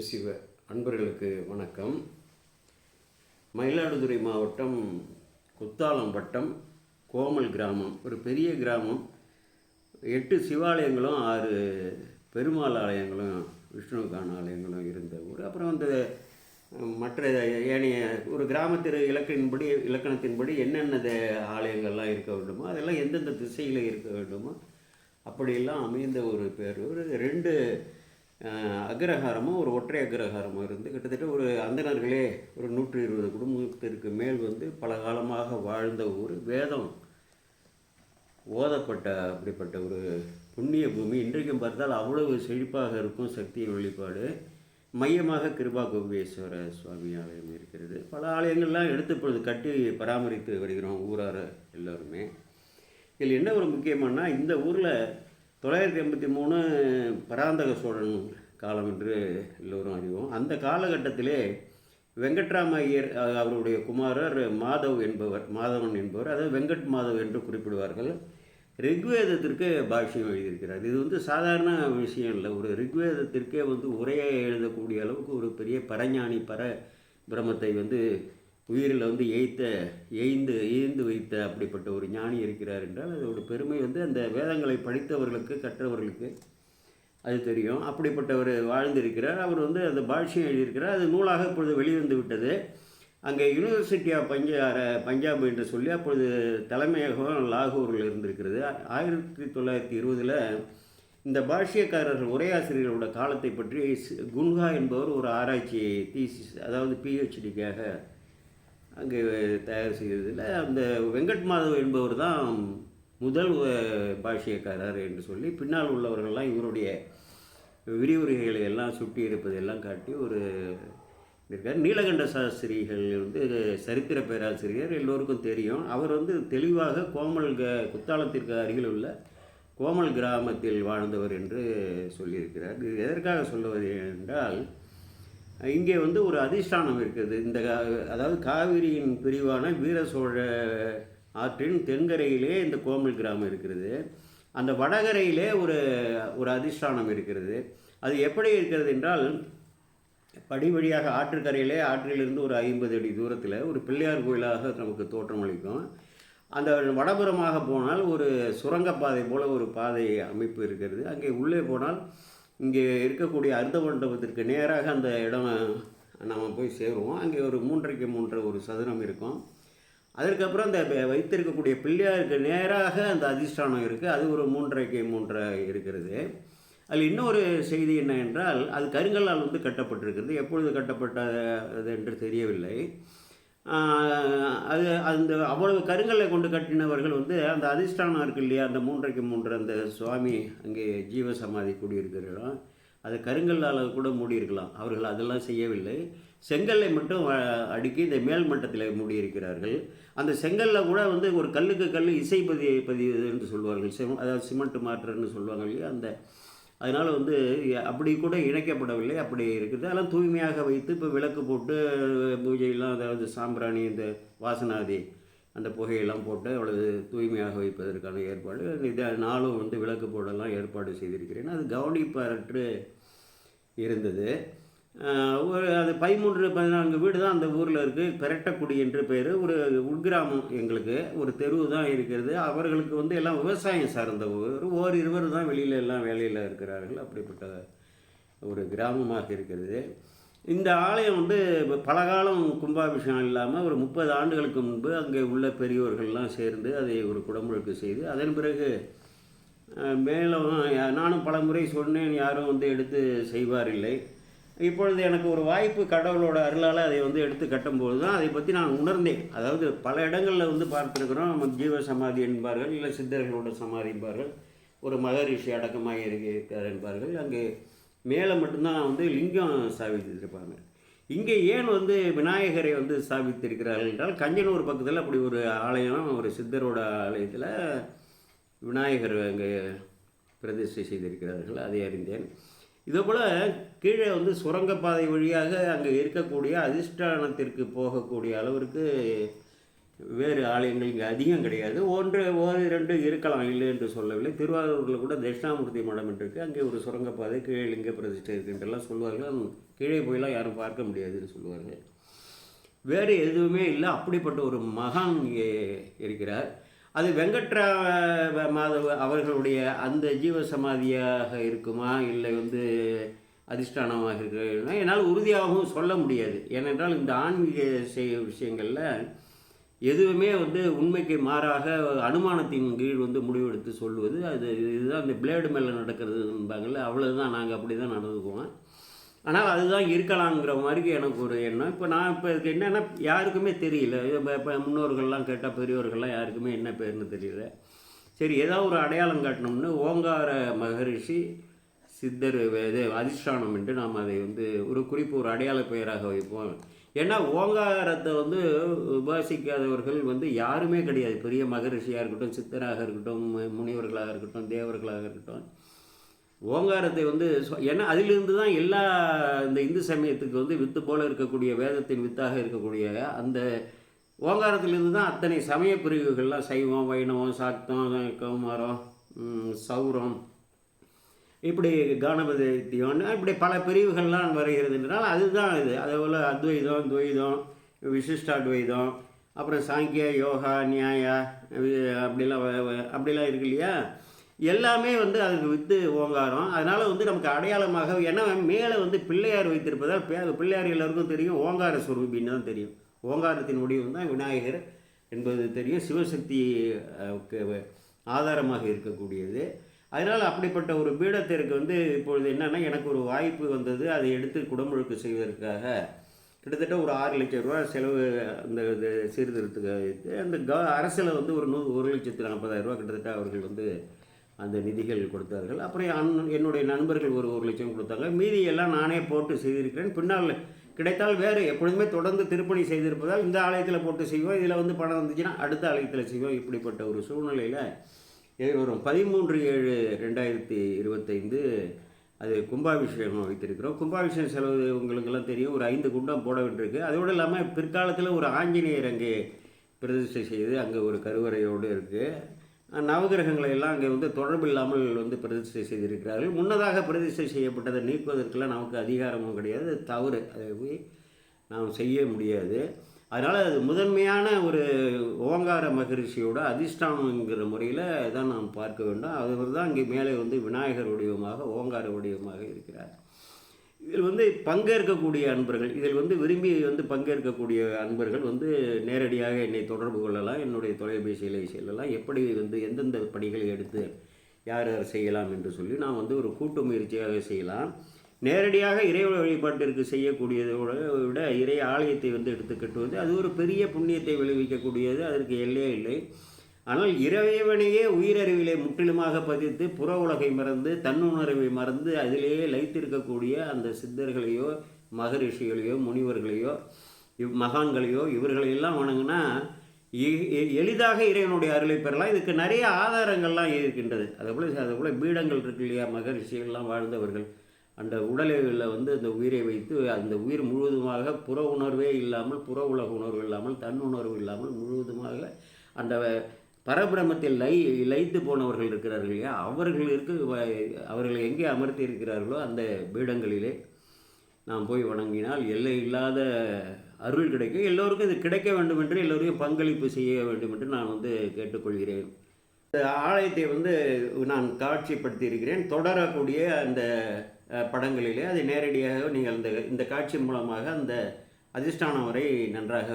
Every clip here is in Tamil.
சிவ அன்பர்களுக்கு வணக்கம். மயிலாடுதுறை மாவட்டம் குத்தாலம் வட்டம் கோமல் கிராமம். ஒரு பெரிய கிராமம். எட்டு சிவாலயங்களும் ஆறு பெருமாள் ஆலயங்களும் விஷ்ணுகான ஆலயங்களும் இருந்த ஊர். அப்புறம் வந்து மற்ற ஏனைய ஒரு கிராமத்தின் இலக்கின்படி இலக்கணத்தின்படி என்னென்ன ஆலயங்கள்லாம் இருக்க வேண்டுமோ அதெல்லாம் எந்தெந்த திசையில் இருக்க வேண்டுமோ அப்படியெல்லாம் அமைந்த ஒரு பேர். ஒரு ரெண்டு அக்ரஹாரமும் ஒரு ஒற்றை அக்ரஹாரமும் இருந்து கிட்டத்தட்ட ஒரு அந்தனர்களே ஒரு நூற்றி இருபது குடும்பத்திற்கு மேல் வந்து பல காலமாக வாழ்ந்த ஊர் வேதம் ஓதப்பட்ட அப்படிப்பட்ட ஒரு புண்ணிய பூமி. இன்றைக்கும் பார்த்தால் அவ்வளவு செழிப்பாக இருக்கும் சக்தியின் வெளிப்பாடு. மையமாக கிருபா கோபேஸ்வர சுவாமி ஆலயம் இருக்கிறது. பல ஆலயங்கள்லாம் எடுத்து இப்பொழுது கட்டி பராமரித்து வருகிறோம் ஊரார எல்லோருமே. இதில் என்ன ஒரு முக்கியமானா இந்த ஊரில் தொள்ளாயிரத்தி எண்பத்தி மூணு பராந்தக சோழன் காலம் என்று எல்லோரும் அறிவோம். அந்த காலகட்டத்திலே வெங்கட்ராம ஐயர் அவருடைய குமாரர் மாதவ் என்பவர் மாதவன் என்பவர் அதாவது வெங்கட் மாதவ் என்று குறிப்பிடுவார்கள். ரிக்வேதத்திற்கு பாஷ்யம் எழுதியிருக்கிறார். இது வந்து சாதாரண விஷயம் இல்லை. ஒரு ரிக்வேதத்திற்கே வந்து உரையை எழுதக்கூடிய அளவுக்கு ஒரு பெரிய பரஞானி பர பிரமத்தை வந்து உயிரில் வந்து எய்த்த எய்ந்து எய்ந்து வைத்த அப்படிப்பட்ட ஒரு ஞானி இருக்கிறார் என்றால் அதோட பெருமை வந்து அந்த வேதங்களை படித்தவர்களுக்கு கற்றவர்களுக்கு அது தெரியும். அப்படிப்பட்டவர் வாழ்ந்திருக்கிறார். அவர் வந்து அந்த பாஷ்யம் எழுதியிருக்கிறார். அது நூலாக இப்பொழுது வெளிவந்து விட்டது. அங்கே யூனிவர்சிட்டி ஆஃப் பஞ்சா பஞ்சாப் என்று சொல்லி அப்பொழுது தலைமையகம் லாகூரில் இருந்திருக்கிறது. ஆயிரத்தி தொள்ளாயிரத்தி இருபதில் இந்த பாஷ்யக்காரர்கள் உரையாசிரியர்களோட காலத்தை பற்றி குன்ஹா என்பவர் ஒரு ஆராய்ச்சி தீசிஸ் அதாவது பிஹெச்டிக்காக அங்கே தயார் செய்ததில் அந்த வெங்கட் மாதவ் என்பவர் தான் முதல் பாஷியக்காரர் என்று சொல்லி பின்னால் உள்ளவர்கள்லாம் இவருடைய விரிவுரைகளை எல்லாம் சுட்டி இருப்பதெல்லாம் காட்டி ஒரு இருக்கார். நீலகண்ட சாஸ்திரிகள் வந்து சரித்திர பேராசிரியர் எல்லோருக்கும் தெரியும். அவர் வந்து தெளிவாக கோமல் க குத்தாலத்திற்கு அருகில் உள்ள கோமல் கிராமத்தில் வாழ்ந்தவர் என்று சொல்லியிருக்கிறார். இது எதற்காக சொல்லுவது என்றால் இங்கே வந்து ஒரு அதிஷ்டானம் இருக்குது. இந்த அதாவது காவிரியின் பிரிவான வீர சோழ ஆற்றின் தென்கரையிலே இந்த கோமல் கிராமம் இருக்கிறது. அந்த வடகரையிலே ஒரு ஒரு அதிஷ்டானம் இருக்கிறது. அது எப்படி இருக்கிறது என்றால் படி வழியாக ஆற்றுக்கரையிலே ஆற்றிலிருந்து ஒரு ஐம்பது அடி தூரத்தில் ஒரு பிள்ளையார் கோயிலாக நமக்கு தோற்றம் அளிக்கும். அந்த வடபுறமாக போனால் ஒரு சுரங்கப்பாதை போல ஒரு பாதை அமைப்பு இருக்கிறது. அங்கே உள்ளே போனால் இங்கே இருக்கக்கூடிய அர்த்த மண்டபத்திற்கு நேராக அந்த இடம் நாம் போய் சேருவோம். அங்கே ஒரு மூன்றைக்கு மூன்று ஒரு சதுரம் இருக்கும். அதற்கப்புறம் அந்த வைத்திருக்கக்கூடிய பிள்ளையாருக்கு நேராக அந்த அதிஷ்டானம் இருக்குது அது ஒரு மூன்றரைக்கு மூன்று இருக்கிறது. அதில் இன்னொரு செய்தி என்ன என்றால் அது கருங்கல்லால் வந்து கட்டப்பட்டிருக்கிறது. எப்பொழுது கட்டப்பட்டது என்று தெரியவில்லை. அது அந்த அவ்வளவு கருங்கல்லை கொண்டு கட்டினவர்கள் வந்து அந்த அதிஷ்டானம் இருக்கு இல்லையா? அந்த மூன்றைக்கு மூன்று அந்த சுவாமி அங்கே ஜீவ சமாதி கூடியிருக்கிற இடம் அது கருங்கல்லால் கூட மூடியிருக்கலாம். அவர்கள் அதெல்லாம் செய்யவில்லை. செங்கல்லை மட்டும் அடுக்கி இந்த மேல் மட்டத்தில் மூடியிருக்கிறார்கள். அந்த செங்கல்ல கூட வந்து ஒரு கல்லுக்கு கல் இசை பதி பதிவு என்று சொல்வார்கள் சிம அதாவது சிமெண்ட் மாற்றுன்னு சொல்லுவாங்க இல்லையா? அந்த அதனால் வந்து அப்படி கூட இணைக்கப்படவில்லை அப்படி இருக்குது. அதெல்லாம் தூய்மையாக வைத்து இப்போ விளக்கு போட்டு பூஜையெல்லாம் அதாவது சாம்பிராணி இந்த வாசனாதி அந்த புகையெல்லாம் போட்டு அவ்வளவு தூய்மையாக வைப்பதற்கான ஏற்பாடு. இதை நாளும் வந்து விளக்கு போடலாம் ஏற்பாடு செய்திருக்கிறேன். அது கவனிப்பாரற்று இருந்தது. ஒரு அது பதிமூன்று பதினான்கு வீடு தான் அந்த ஊரில் இருக்குது பெரட்டக்குடி என்று பேர். ஒரு உட்கிராமம் எங்களுக்கு. ஒரு தெருவு தான் இருக்கிறது. அவர்களுக்கு வந்து எல்லாம் விவசாயம் சார்ந்த ஊர். ஓர் இருவர் தான் வெளியில் எல்லாம் வேலையில் இருக்கிறார்கள். அப்படிப்பட்ட ஒரு கிராமமாக இருக்கிறது. இந்த ஆலயம் வந்து பல காலம் கும்பாபிஷேகம் இல்லாமல் ஒரு முப்பது ஆண்டுகளுக்கு முன்பு அங்கே உள்ள பெரியோர்கள்லாம் சேர்ந்து அதை ஒரு குடமுழுக்கு செய்து அதன் பிறகு மேலும் நானும் பல முறை சொன்னேன் யாரும் வந்து எடுத்து செய்வார் இல்லை. இப்பொழுது எனக்கு ஒரு வாய்ப்பு கடவுளோட அருளால் அதை வந்து எடுத்து கட்டும்போது தான் அதை பற்றி நான் உணர்ந்தேன். அதாவது பல இடங்களில் வந்து பார்த்துருக்குறோம் நம்ம ஜீவ சமாதி என்பார்கள் இல்லை சித்தர்களோட சமாதி என்பார்கள். ஒரு மகரிஷி அடக்கமாக இருக்கிறார் என்பார்கள். அங்கே மேலே மட்டும்தான் வந்து லிங்கம் ஸ்தாபித்திருப்பாங்க இங்கே ஏன் வந்து விநாயகரை வந்து ஸ்தாபித்திருக்கிறார்கள் என்றால் கஞ்சனூர் பக்கத்தில் அப்படி ஒரு ஆலயம் ஒரு சித்தரோட ஆலயத்தில் விநாயகர் அங்கே பிரதிஷ்டை செய்திருக்கிறார்கள். அதை அறிந்தேன். இதேபோல் கீழே வந்து சுரங்கப்பாதை வழியாக அங்கே இருக்கக்கூடிய அதிஷ்டானத்திற்கு போகக்கூடிய அளவிற்கு வேறு ஆலயங்கள் இங்கே அதிகம் கிடையாது. ஒன்று ஒரு இரண்டு இருக்கலாம் இல்லை என்று சொல்லவில்லை. திருவாரூரில் கூட தட்சிணாமூர்த்தி மடம் இருக்குது அங்கே ஒரு சுரங்கப்பாதை கீழே லிங்க பிரதிஷ்டை இருக்குன்றெல்லாம் சொல்வார்கள். கீழே போயெல்லாம் யாரும் பார்க்க முடியாதுன்னு சொல்லுவாங்க வேறு எதுவுமே இல்லை. அப்படிப்பட்ட ஒரு மகான் இங்கே இருக்கிறார். அது வெங்கட்ரா மாதவ அவர்களுடைய அந்த ஜீவ சமாதியாக இருக்குமா? இல்லை வந்து அதிஷ்டானமாக இருக்கிறதுனா என்னால் உறுதியாகவும் சொல்ல முடியாது. ஏனென்றால் இந்த ஆன்மீக செய்ய விஷயங்களில் எதுவுமே வந்து உண்மைக்கு மாறாக அனுமானத்தின் கீழ் வந்து முடிவெடுத்து சொல்லுவது அது இதுதான் இந்த பிளேடு மேலே நடக்கிறதுன்பாங்கல்ல அவ்வளோதான் நாங்கள் அப்படி தான் நடந்துக்குவோம். ஆனால் அதுதான் இருக்கலாங்கிற மாதிரி எனக்கு ஒரு எண்ணம். இப்போ நான் இப்போ இதுக்கு என்னென்னா யாருக்குமே தெரியல. இப்போ இப்போ முன்னோர்கள்லாம் கேட்டால் பெரியவர்கள்லாம் யாருக்குமே என்ன பேர்னு தெரியல. சரி ஏதாவது ஒரு அடையாளம் காட்டணும்னு ஓங்கார மகரிஷி சித்தர் இது அதிஷ்டானம் என்று நாம் அதை வந்து ஒரு குறிப்பு ஒரு அடையாள பெயராக வைப்போம். ஏன்னா ஓங்காரத்தை வந்து உபாசிக்காதவர்கள் வந்து யாருமே கிடையாது. பெரிய மகரிஷியாக இருக்கட்டும் சித்தராக இருக்கட்டும் மு- முனிவர்களாக இருக்கட்டும் தேவர்களாக இருக்கட்டும். ஓங்காரத்தை வந்து ஏன்னா அதிலிருந்து தான் எல்லா இந்த இந்து சமயத்துக்கு வந்து வித்து போல இருக்கக்கூடிய வேதத்தின் வித்தாக இருக்கக்கூடிய அந்த ஓங்காரத்திலிருந்து தான் அத்தனை சமய பிரிவுகள்லாம் சைவம் வைணவம் சாக்தம் கௌமாரம் சௌரம் இப்படி கானபதியம் இப்படி பல பிரிவுகள்லாம் வருகிறது என்றால் அதுதான் இது. அதே போல் அத்வைதம் துவைதம் விசிஷ்டாத்வைதம் அப்புறம் சாங்கிய யோகா நியாயா அப்படிலாம் வ- அப்படிலாம் இருக்கு இல்லையா? எல்லாமே வந்து அதுக்கு வித்து ஓங்காரம் அதனால் வந்து நமக்கு அடையாளமாக ஏன்னா மேலே வந்து பிள்ளையார் வைத்திருப்பதால் பே- பிள்ளையார் எல்லாருக்கும் தெரியும். ஓங்கார சுரூபின்னு தான் தெரியும். ஓங்காரத்தின் முடிவு தான் விநாயகர் என்பது தெரியும். சிவசக்தி ஆதாரமாக இருக்கக்கூடியது. அதனால் அப்படிப்பட்ட ஒரு பீடத்திற்கு வந்து இப்பொழுது என்னென்னா எனக்கு ஒரு வாய்ப்பு வந்தது. அதை எடுத்து குடமுழுக்கு செய்வதற்காக கிட்டத்தட்ட ஒரு ஆறு லட்சம் ரூபா செலவு அந்த இது சீர்திருத்தத்துக்கு அந்த க அரசில் வந்து ஒரு நூறு ஒரு லட்சத்து நாற்பதாயிரரூபா கிட்டத்தட்ட அவர்கள் வந்து அந்த நிதிகள் கொடுத்தார்கள். அப்புறம் அன் என்னுடைய நண்பர்கள் ஒரு ஒரு லட்சம் கொடுத்தாங்க. மீதி எல்லாம் நானே போட்டு செய்திருக்கிறேன். பின்னால் கிடைத்தால் வேறு எப்பொழுதுமே தொடர்ந்து திருப்பணி செய்திருப்பதால் இந்த ஆலயத்தில் போட்டு செய்வோம். இதில் வந்து பணம் வந்துச்சுன்னா அடுத்த ஆலயத்தில் செய்வோம். இப்படிப்பட்ட ஒரு சூழ்நிலையில் வரும் பதிமூன்று ஏழு ரெண்டாயிரத்தி இருபத்தைந்து அது கும்பாபிஷேகம் வைத்திருக்கிறோம். கும்பாபிஷேகம் செலவு உங்களுக்கெல்லாம் தெரியும். ஒரு ஐந்து குண்டம் போட வேண்டியிருக்கு. அதோடு இல்லாமல் பிற்காலத்தில் ஒரு ஆஞ்சநேயர் அங்கே பிரதிஷ்டை செய்து அங்கே ஒரு கருவறையோடு இருக்குது. நவகிரகங்களை எல்லாம் அங்கே வந்து தொடர்பு இல்லாமல் வந்து பிரதிஷ்டை செய்திருக்கிறார்கள். முன்னதாக பிரதிஷ்டை செய்யப்பட்டதை நீக்குவதற்கெல்லாம் நமக்கு அதிகாரமும் கிடையாது. அது தவறு. அதை போய் நாம் செய்ய முடியாது. அதனால் அது முதன்மையான ஒரு ஓங்கார மகரிஷியோட அதிஷ்டானங்கிற முறையில் தான் நாம் பார்க்க வேண்டும். அவர் தான் இங்கே மேலே வந்து விநாயகர் வடிவமாக ஓங்கார வடிவமாக இருக்கிறார். இதில் வந்து பங்கேற்கக்கூடிய அன்பர்கள் இதில் வந்து விரும்பி வந்து பங்கேற்கக்கூடிய அன்பர்கள் வந்து நேரடியாக என்னை தொடர்பு கொள்ளலாம் என்னுடைய தொலைபேசியில் செல்லலாம். எப்படி வந்து எந்தெந்த பணிகளை எடுத்து யார் யார் செய்யலாம் என்று சொல்லி நான் வந்து ஒரு கூட்டு முயற்சியாக செய்யலாம். நேரடியாக இறை வழிபாட்டிற்கு செய்யக்கூடியதோட விட- இறை ஆலயத்தை வந்து எடுத்து கட்டுவது அது ஒரு பெரிய புண்ணியத்தை விளைவிக்கக்கூடியது அதற்கு எல்லையே இல்லை. ஆனால் இறைவனையே உயிரறிவிலே முற்றிலுமாக பதித்து புற உலகை மறந்து தன்னுணர்வை மறந்து அதிலேயே லைத்திருக்கக்கூடிய அந்த சித்தர்களையோ மகரிஷிகளையோ முனிவர்களையோ இவ் மகான்களையோ இவர்களையெல்லாம் வணங்கினா எளிதாக இறைவனுடைய அருளை பெறலாம். இதுக்கு நிறைய ஆதாரங்கள்லாம் இருக்கின்றது. அதேபோல் அதேபோல் பீடங்கள் இருக்கு இல்லையா? மகரிஷிகள்லாம் வாழ்ந்தவர்கள். அந்த உடலில் வந்து அந்த உயிரை வைத்து அந்த உயிர் முழுவதுமாக புற உணர்வே இல்லாமல் புற உலக உணர்வு இல்லாமல் தன் உணர்வு இல்லாமல் முழுவதுமாக அந்த பரபிரமத்தில் லை லைத்து போனவர்கள் இருக்கிறார்கள் இல்லையா? அவர்கள் இருக்கு அவர்களை எங்கே அமர்த்தி இருக்கிறார்களோ அந்த பீடங்களிலே நாம் போய் வணங்கினால் எல்லை இல்லாத அருள் கிடைக்கும். எல்லோருக்கும் இது கிடைக்க வேண்டும் என்று எல்லோரையும் பங்களிப்பு செய்ய வேண்டும் என்று நான் வந்து கேட்டுக்கொள்கிறேன். இந்த ஆலயத்தை வந்து நான் காட்சிப்படுத்தி இருக்கிறேன் தொடரக்கூடிய அந்த படங்களிலே அதை நேரடியாக நீங்கள் இந்த இந்த காட்சி மூலமாக அந்த அதிர்ஷ்டானம் வரை நன்றாக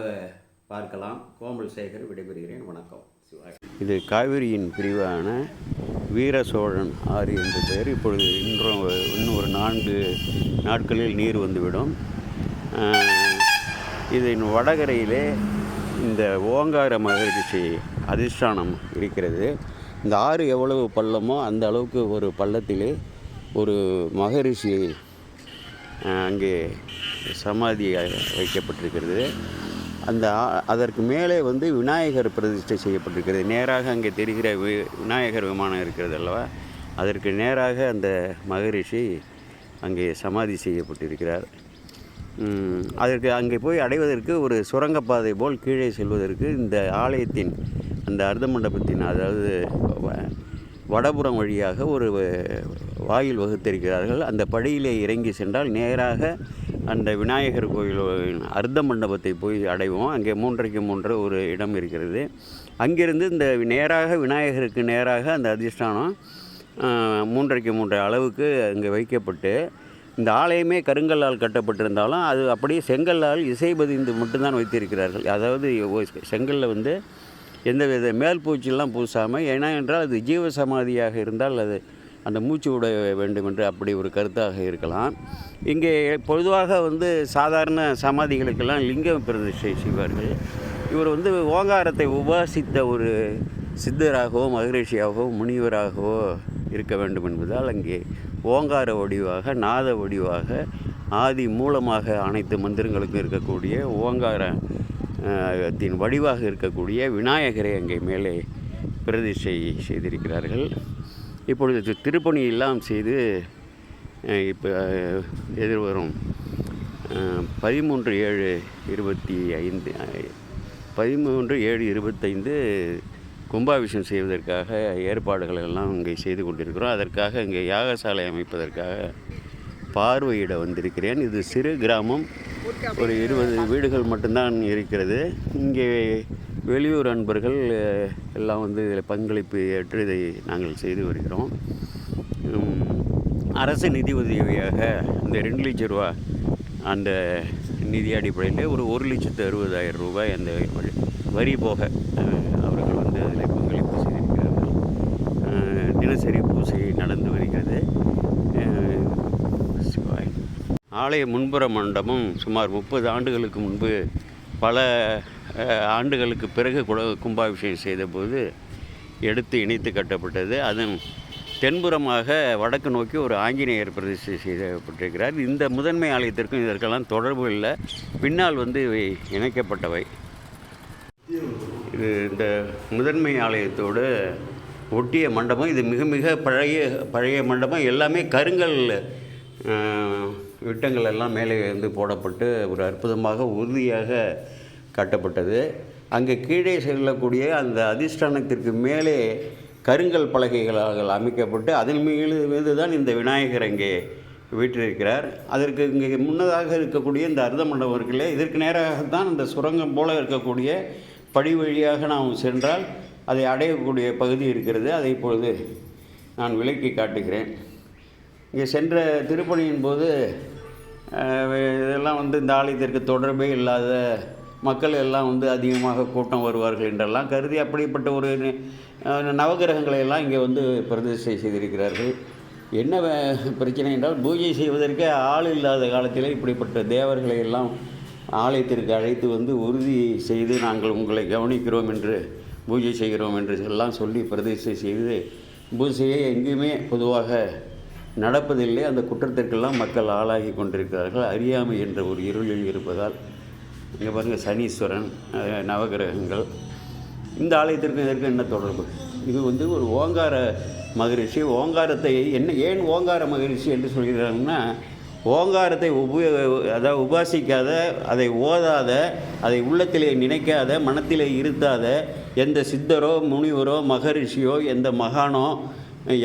பார்க்கலாம். கோமல் சேகர் விடைபெறுகிறேன். வணக்கம். சிவாய் இது காவிரியின் பிரிவான வீர சோழன் ஆறு என்ற பெயர். இப்பொழுது இன்றும் இன்னும் ஒரு நான்கு நாட்களில் நீர் வந்துவிடும். இதன் வடகரையிலே இந்த ஓங்கார மகரிஷி அதிஷ்டானம் இருக்கிறது. இந்த ஆறு எவ்வளவு பள்ளமோ அந்த அளவுக்கு ஒரு பள்ளத்திலே ஒரு மகரிஷி அங்கே சமாதி வைக்கப்பட்டிருக்கிறது. அந்த அதற்கு மேலே வந்து விநாயகர் பிரதிஷ்டை செய்யப்பட்டிருக்கிறது. நேராக அங்கே தெரிகிற வி- விநாயகர் விமானம் இருக்கிறது அல்லவா? அதற்கு நேராக அந்த மகரிஷி அங்கே சமாதி செய்யப்பட்டிருக்கிறார். அதற்கு அங்கே போய் அடைவதற்கு ஒரு சுரங்கப்பாதை போல் கீழே செல்வதற்கு இந்த ஆலயத்தின் அந்த அர்த்த மண்டபத்தின் அதாவது வடபுறம் வழியாக ஒரு வாயில் வகுத்திருக்கிறார்கள். அந்த படியிலே இறங்கி சென்றால் நேராக அந்த விநாயகர் கோயில் அர்த்த மண்டபத்தை போய் அடைவோம். அங்கே மூன்றைக்கு மூன்று ஒரு இடம் இருக்கிறது. அங்கிருந்து இந்த நேராக விநாயகருக்கு நேராக அந்த அதிர்ஷ்டானம் மூன்றைக்கு மூன்று அளவுக்கு அங்கே வைக்கப்பட்டு இந்த ஆலயமே கருங்கல்லால் கட்டப்பட்டிருந்தாலும் அது அப்படியே செங்கல்லால் இசைபதிந்து மட்டும்தான் வைத்திருக்கிறார்கள். அதாவது செங்கல்லில் செங்கல்ல வந்து எந்த வித மேல் பூச்சிலாம் பூசாமல் ஏன்னா என்றால் அது ஜீவ சமாதியாக இருந்தால் அது அந்த மூச்சு விட வேண்டும் என்று அப்படி ஒரு கருத்தாக இருக்கலாம். இங்கே பொதுவாக வந்து சாதாரண சமாதிகளுக்கெல்லாம் லிங்கம் பிரதிஷ்டை செய்வார்கள். இவர் வந்து ஓங்காரத்தை உபாசித்த ஒரு சித்தராகவோ மகரிஷியாகவோ முனிவராகவோ இருக்க வேண்டும் என்பதால் அங்கே ஓங்கார வடிவாக நாத வடிவாக ஆதி மூலமாக அனைத்து மந்திரங்களுக்கும் இருக்கக்கூடிய ஓங்காரத்தின் வடிவாக இருக்கக்கூடிய விநாயகரை அங்கே மேலே பிரதிஷ்டை செய்திருக்கிறார்கள். இப்பொழுது திருப்பணி எல்லாம் செய்து இப்போ எதிர்வரும் பதிமூன்று ஏழு இருபத்தி ஐந்து பதிமூன்று ஏழு இருபத்தைந்து கும்பாபிஷேகம் செய்வதற்காக ஏற்பாடுகள் எல்லாம் இங்கே செய்து கொண்டிருக்கிறோம். அதற்காக இங்கே யாகசாலை அமைப்பதற்காக பார்வையிட வந்திருக்கிறேன். இது சிறு கிராமம். ஒரு இருபது வீடுகள் மட்டும்தான் இருக்கிறது. இங்கே வெளியூர் அன்பர்கள் எல்லாம் வந்து இதில் பங்களிப்பு ஏற்று இதை நாங்கள் செய்து வருகிறோம். அரசு நிதி உதவியாக இந்த ரெண்டு லட்ச ரூபா அந்த நிதி அடிப்படையில் ஒரு ஒரு லட்சத்து அறுபதாயிரம் ரூபாய் அந்த வழி- வரி போக அவர்கள் வந்து அதில் பங்களிப்பு செய்திருக்கிறார்கள். தினசரி பூசை நடந்து வருகிறது. ஆலய முன்புற மண்டபம் சுமார் முப்பது ஆண்டுகளுக்கு முன்பு பல ஆண்டுகளுக்கு பிறகு குட கும்பாபிஷேகம் செய்தபோது எடுத்து இணைத்து கட்டப்பட்டது. அதன் தென்புறமாக வடக்கு நோக்கி ஒரு ஆஞ்சநேயர் பிரதிஷ்டை செய்யப்பட்டிருக்கிறார். இந்த முதன்மை ஆலயத்திற்கும் இதற்கெல்லாம் தொடர்பு இல்லை. பின்னால் வந்து இவை இணைக்கப்பட்டவை. இது இந்த முதன்மை ஆலயத்தோடு ஒட்டிய மண்டபம். இது மிக மிக பழைய பழைய மண்டபம். எல்லாமே கருங்கல் விட்டங்கள் எல்லாம் மேலே வந்து போடப்பட்டு ஒரு அற்புதமாக உறுதியாக கட்டப்பட்டது. அங்கே கீழே செல்லக்கூடிய அந்த அதிஷ்டானத்திற்கு மேலே கருங்கல் பலகைகளாக அமைக்கப்பட்டு அதன் மீது மீது தான் இந்த விநாயகர் அங்கே வீற்றிருக்கிறார். அதற்கு இங்கே முன்னதாக இருக்கக்கூடிய இந்த அர்த்த மண்டபம் இருக்குல்ல இதற்கு நேராகத்தான் இந்த சுரங்கம் போல இருக்கக்கூடிய படி வழியாக நாம் சென்றால் அதை அடையக்கூடிய பகுதி இருக்கிறது. அதை இப்பொழுது நான் விளக்கி காட்டுகிறேன். இங்கே சென்ற திருப்பணியின் போது இதெல்லாம் வந்து இந்த ஆலயத்திற்கு தொடர்பே இல்லாத மக்கள் எல்லாம் வந்து அதிகமாக கூட்டம் வருவார்கள் என்றெல்லாம் கருதி அப்படிப்பட்ட ஒரு நவகிரகங்களை எல்லாம் இங்கே வந்து பிரதிஷ்டை செய்திருக்கிறார்கள். என்ன பிரச்சனை என்றால் பூஜை செய்வதற்கே ஆள் இல்லாத காலத்தில் இப்படிப்பட்ட தேவர்களை எல்லாம் ஆலயத்திற்கு அழைத்து வந்து உறுதி செய்து நாங்கள் உங்களை கவனிக்கிறோம் என்று பூஜை செய்கிறோம் என்று எல்லாம் சொல்லி பிரதிஷ்டை செய்து பூஜையை எங்கேயுமே பொதுவாக நடப்பதில்லை. அந்த குற்றத்திற்கெல்லாம் மக்கள் ஆளாகி கொண்டிருக்கிறார்கள். அறியாமை என்ற ஒரு இருளில் இருப்பதால் இங்கே பாருங்கள் சனீஸ்வரன் நவகிரகங்கள். இந்த ஆலயத்திற்கும் இதற்கு என்ன தொடர்பு? இது வந்து ஒரு ஓங்கார மகரிஷி. ஓங்காரத்தை என்ன ஏன் ஓங்கார மகரிஷி என்று சொல்கிறாங்கன்னா ஓங்காரத்தை உப அதாவது உபாசிக்காத அதை ஓதாத அதை உள்ளத்திலே நினைக்காத மனத்திலே இருத்தாத எந்த சித்தரோ முனிவரோ மகரிஷியோ எந்த மகானோ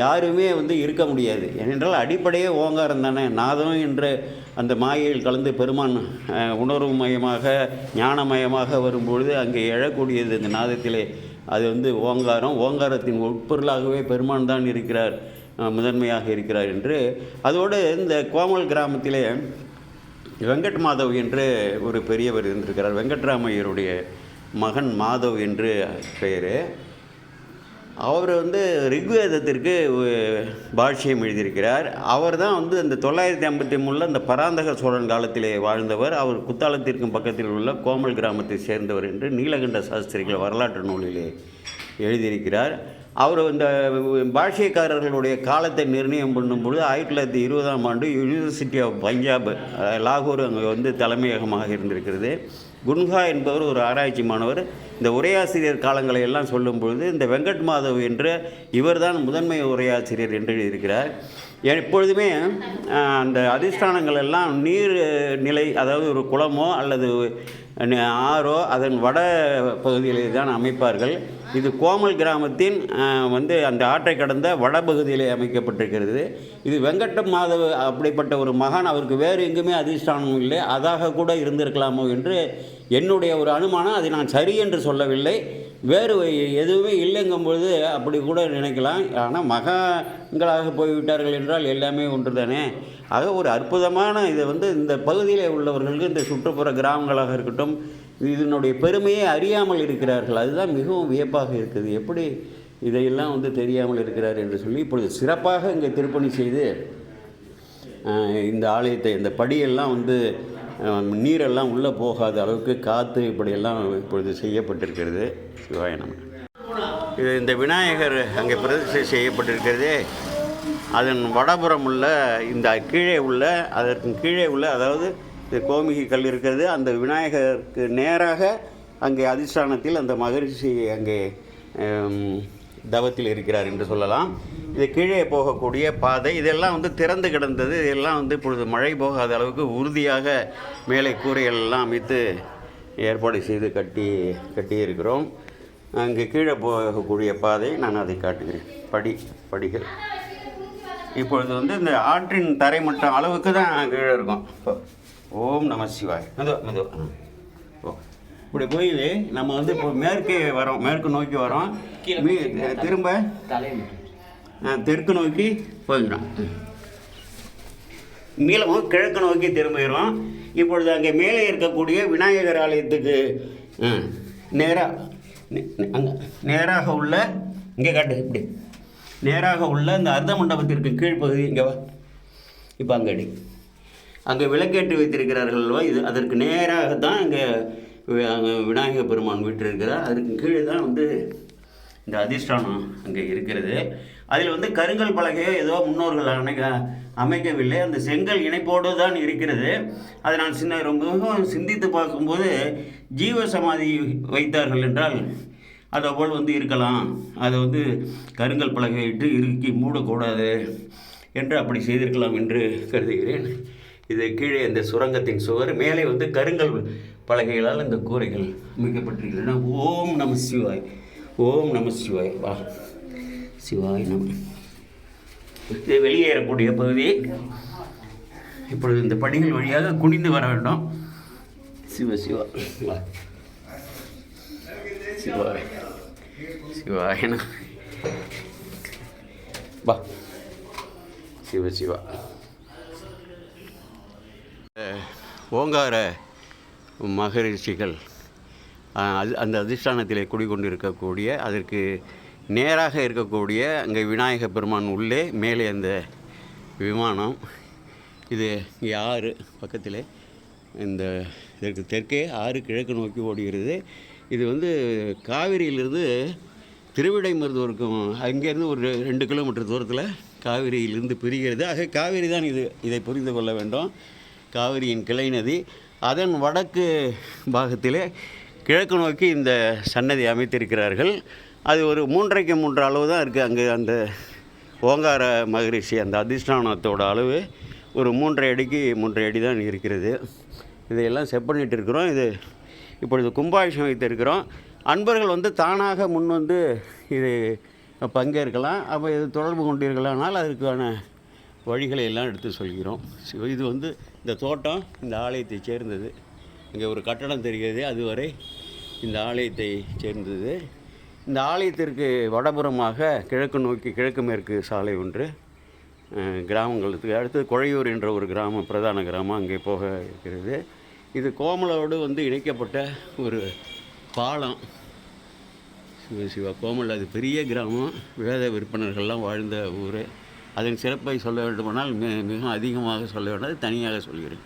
யாருமே வந்து இருக்க முடியாது. ஏனென்றால் அடிப்படையே ஓங்காரம் தானே. நாதம் என்ற அந்த மாயையில் கலந்து பெருமான் உணர்வு மயமாக ஞானமயமாக வரும்பொழுது அங்கே எழக்கூடியது இந்த நாதத்திலே. அது வந்து ஓங்காரம். ஓங்காரத்தின் உட்பொருளாகவே பெருமான் தான் இருக்கிறார். முதன்மையாக இருக்கிறார் என்று. அதோடு இந்த கோமல் கிராமத்திலே வெங்கட் மாதவ் என்று ஒரு பெரியவர் இருந்திருக்கிறார். வெங்கட்ராமையருடைய மகன் மாதவ் என்று பெயர். அவர் வந்து ரிக்வேதத்திற்கு பாஷ்யம் எழுதியிருக்கிறார். அவர் தான் வந்து அந்த தொள்ளாயிரத்தி ஐம்பத்தி மூணில் அந்த பராந்தக சோழன் காலத்திலே வாழ்ந்தவர். அவர் குத்தாலத்திற்கும் பக்கத்தில் உள்ள கோமல் கிராமத்தை சேர்ந்தவர் என்று நீலகண்ட சாஸ்திரிகள் வரலாற்று நூலிலே எழுதியிருக்கிறார். அவர் இந்த பாஷ்யக்காரர்களுடைய காலத்தை நிர்ணயம் பண்ணும்பொழுது ஆயிரத்தி தொள்ளாயிரத்தி இருபதாம் ஆண்டு யூனிவர்சிட்டி ஆஃப் பஞ்சாப் லாகூர் அங்கே வந்து தலைமையகமாக இருந்திருக்கிறது. குன்ஹா என்பவர் ஒரு ஆராய்ச்சி மாணவர். இந்த உரையாசிரியர் காலங்களை எல்லாம் சொல்லும் பொழுது இந்த வெங்கட் மாதவ் என்ற இவர்தான் முதன்மை உரையாசிரியர் என்று இருக்கிறார் எப்பொழுதுமே அந்த அதிஷ்டானங்கள் எல்லாம் நீர் நிலை அதாவது ஒரு குளமோ அல்லது ஆறோ அதன் வட பகுதியிலே தான் அமைப்பார்கள். இது கோமல் கிராமத்தின் வந்து அந்த ஆற்றை கடந்த வடபகுதியிலே அமைக்கப்பட்டிருக்கிறது. இது வெங்கட்ட மாதவ அப்படிப்பட்ட ஒரு மகான் அவருக்கு வேறு எங்குமே அதிர்ஷ்டானமும் இல்லை. அதாக கூட இருந்திருக்கலாமோ என்று என்னுடைய ஒரு அனுமானம் அதை நான் சரி என்று சொல்லவில்லை. வேறு எதுவுமே இல்லைங்கும்பொழுது அப்படி கூட நினைக்கலாம். ஆனால் மகான்களாக போய்விட்டார்கள் என்றால் எல்லாமே ஒன்று தானே ஆக ஒரு அற்புதமான இதை வந்து இந்த பகுதியில் உள்ளவர்களுக்கு இந்த சுற்றுப்புற கிராமங்களாக இருக்கட்டும் இதனுடைய பெருமையை அறியாமல் இருக்கிறார்கள். அதுதான் மிகவும் வியப்பாக இருக்குது. எப்படி இதையெல்லாம் வந்து தெரியாமல் இருக்கிறார் என்று சொல்லி இப்பொழுது சிறப்பாக இங்கே திருப்பணி செய்து இந்த ஆலயத்தை இந்த படியெல்லாம் வந்து நீரெல்லாம் உள்ளே போகாத அளவுக்கு காற்று இப்படியெல்லாம் இப்பொழுது செய்யப்பட்டிருக்கிறது. சிவாயணம் இது இந்த விநாயகர் அங்கே பிரதிஷ்டை செய்யப்பட்டிருக்கிறது. அதன் வடபுறம் உள்ள இந்த கீழே உள்ள அதற்கு கீழே உள்ள அதாவது கோமிகை கல் இருக்கிறது. அந்த விநாயகருக்கு நேராக அங்கே அதிஷ்டானத்தில் அந்த மகரிஷி அங்கே தவத்தில் இருக்கிறார் என்று சொல்லலாம். இது கீழே போகக்கூடிய பாதை. இதெல்லாம் வந்து திறந்து கிடந்தது. இதெல்லாம் வந்து இப்பொழுது மழை போகாத அளவுக்கு உறுதியாக மேலே கூரைகள் எல்லாம் அமைத்து ஏற்பாடு செய்து கட்டி கட்டியிருக்கிறோம். அங்கே கீழே போகக்கூடிய பாதை. நான் அதை காட்டுகிறேன். படி படிகள். இப்பொழுது வந்து இந்த ஆற்றின் தரைமட்டம் அளவுக்கு தான் கீழே இருக்கும். இப்போ ஓம் நம சிவாய். மெதுவா மெதுவா ஆ. ஓ இப்படி போய் நம்ம வந்து இப்போ மேற்கே வரோம் மேற்கு நோக்கி வரோம். திரும்ப தெற்கு நோக்கி போயிடும் மீளமும் கிழக்கு நோக்கி திரும்பிடுறோம். இப்பொழுது அங்கே மேலே இருக்கக்கூடிய விநாயகர் ஆலயத்துக்கு நேராக அங்கே நேராக உள்ள இங்கே காட்டு இப்படி. நேராக உள்ள இந்த அர்த்த மண்டபத்திற்கு கீழ்ப்பகுதி இங்கே வா. இப்போ அங்கே அடி. அங்கே விளக்கேற்றி வைத்திருக்கிறார்கள் அல்லவா இது அதற்கு நேராக தான் இங்கே அங்கே விநாயகர் பெருமான் வீட்டு இருக்கிறார் அதற்கு கீழே தான் வந்து இந்த அதிஷ்டானம் அங்கே இருக்கிறது. அதில் வந்து கருங்கல் பலகையோ ஏதோ முன்னோர்கள் அமைக்க அமைக்கவில்லை. அந்த செங்கல் இணைப்போடு தான் இருக்கிறது. அதை நான் சின்ன ரொம்பவும் சிந்தித்து பார்க்கும்போது ஜீவ சமாதி வைத்தார்கள் என்றால் அதை போல் வந்து இருக்கலாம். அதை வந்து கருங்கல் பலகையிட்டு இறுக்கி மூடக்கூடாது என்று அப்படி செய்திருக்கலாம் என்று கருதுகிறேன். இது கீழே இந்த சுரங்கத்தின் சுவர் மேலே வந்து கருங்கல் பலகைகளால் இந்த கூரைகள் அமைக்கப்பட்டிருக்கின்றன ஓம் நம சிவாய் ஓம் நம சிவாய் வா. சிவாய் நம. இது வெளியேறக்கூடிய பகுதி. இப்பொழுது இந்த படிகள் வழியாக குனிந்து வர வேண்டும். சிவ சிவா வா. சிவாய் சிவாய வா. சிவ சிவா. ஓங்கார மகரிஷிகள் அது அந்த அதிஷ்டானத்திலே குடிகொண்டிருக்கக்கூடிய அதற்கு நேராக இருக்கக்கூடிய அங்கே விநாயக பெருமான் உள்ளே மேலே அந்த விமானம். இது இங்கே ஆறு பக்கத்திலே. இந்த இதற்கு தெற்கே ஆறு கிழக்கு நோக்கி ஓடுகிறது இது வந்து காவிரியிலிருந்து திருவிடைமருதூருக்கும் அங்கேருந்து ஒரு ரெண்டு கிலோமீட்டர் தூரத்தில் காவிரியிலிருந்து பிரிகிறது. ஆக காவிரி தான் இது இதை புரிந்து கொள்ள வேண்டும். காவிரியின் கிளை நதி அதன் வடக்கு பாகத்திலே கிழக்கு நோக்கி இந்த சன்னதி அமைத்திருக்கிறார்கள். அது ஒரு மூன்றரைக்கு மூன்று அளவு தான் இருக்குது அங்கே அந்த ஓங்கார மகரிஷி அந்த அதிஷ்டானத்தோட அளவு ஒரு மூன்றரை அடிக்கு மூன்றரை அடி தான் இருக்கிறது. இதையெல்லாம் செட் பண்ணிகிட்டு இருக்கிறோம். இது இப்பொழுது கும்பாபிஷேகம் வைத்திருக்கிறோம் அன்பர்கள் வந்து தானாக முன் வந்து இது பங்கேற்கலாம். அப்போ இது தொடர்பு கொண்டீர்களானால் அதற்கான வழிகளை எல்லாம் எடுத்து சொல்கிறோம். இது வந்து இந்த தோட்டம் இந்த ஆலயத்தை சேர்ந்தது. இங்கே ஒரு கட்டடம் தெரிகிறது. அதுவரை இந்த ஆலயத்தை சேர்ந்தது. இந்த ஆலயத்திற்கு வடபுறமாக கிழக்கு நோக்கி கிழக்கு மேற்கு சாலை ஒன்று கிராமங்களுக்கு அடுத்து குழையூர் என்ற ஒரு கிராமம் பிரதான கிராமம் அங்கே போக இருக்கிறது. இது கோமலோடு வந்து இணைக்கப்பட்ட ஒரு பாலம். சிவ சிவா கோமல் அது பெரிய கிராமம். வேத விற்பனர்கள்லாம் வாழ்ந்த ஊர். அதன் சிறப்பை சொல்ல வேண்டுமானால் மிக அதிகமாக சொல்ல வேண்டாம் தனியாக சொல்கிறேன்.